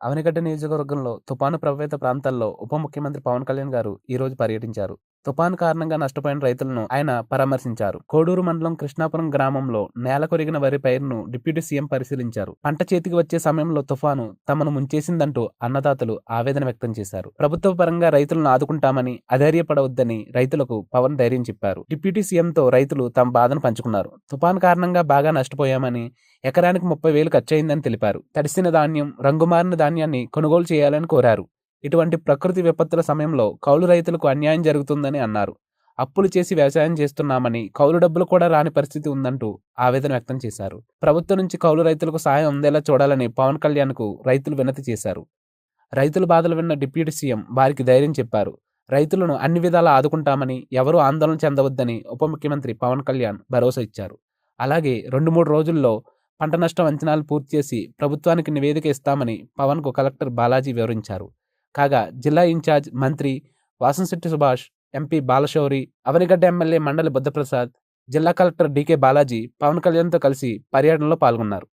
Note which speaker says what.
Speaker 1: అవనిగడ్డ నియోజకవర్గంలో తుపాను ప్రభావిత ప్రాంతాల్లో ఉప ముఖ్యమంత్రి పవన్ కళ్యాణ్ గారు ఈరోజు పర్యటించారు. తుపాను కారణంగా నష్టపోయిన రైతులను ఆయన పరామర్శించారు. కోడూరు మండలం కృష్ణాపురం గ్రామంలో నేల కొరిగిన వరి పైరును డిప్యూటీ సీఎం పరిశీలించారు. పంట చేతికి వచ్చే సమయంలో తుఫాను తమను ముంచేసిందంటూ అన్నదాతలు ఆవేదన వ్యక్తం చేశారు. ప్రభుత్వ పరంగా రైతులను ఆదుకుంటామని అధైర్యపడవద్దని రైతులకు పవన్ ధైర్యం చెప్పారు. డిప్యూటీ సీఎంతో రైతులు తమ బాధను పంచుకున్నారు. తుపాను కారణంగా బాగా నష్టపోయామని ఎకరానికి ముప్పై వేలు ఖర్చయిందని తెలిపారు. తడిసిన ధాన్యం రంగుమారిన ధాన్యాన్ని కొనుగోలు చేయాలని కోరారు. ఇటువంటి ప్రకృతి విపత్తుల సమయంలో కౌలు రైతులకు అన్యాయం జరుగుతుందని అన్నారు. అప్పులు చేసి వ్యవసాయం చేస్తున్నామని కౌలు డబ్బులు కూడా రాని పరిస్థితి ఉందంటూ ఆవేదన వ్యక్తం చేశారు. ప్రభుత్వం నుంచి కౌలు రైతులకు సహాయం అందేలా చూడాలని పవన్ కళ్యాణ్కు రైతులు వినతి చేశారు. రైతుల బాధలు విన్న డిప్యూటీ సీఎం వారికి ధైర్యం చెప్పారు. రైతులను అన్ని విధాలా ఆదుకుంటామని ఎవరూ ఆందోళన చెందవద్దని ఉప ముఖ్యమంత్రి పవన్ కళ్యాణ్ భరోసా ఇచ్చారు. అలాగే రెండు మూడు రోజుల్లో పంట నష్టం అంచనాలు పూర్తి చేసి ప్రభుత్వానికి నివేదిక ఇస్తామని పవన్కు కలెక్టర్ బాలాజీ వివరించారు. కాగా జిల్లా ఇన్ఛార్జ్ మంత్రి వాసంశెట్టి సుభాష్ ఎంపీ బాలశౌరి అవనిగడ్డ ఎమ్మెల్యే మండలి బుద్ధప్రసాద్ జిల్లా కలెక్టర్ డీకే బాలాజీ పవన్ కళ్యాణ్తో కలిసి పర్యటనలో పాల్గొన్నారు.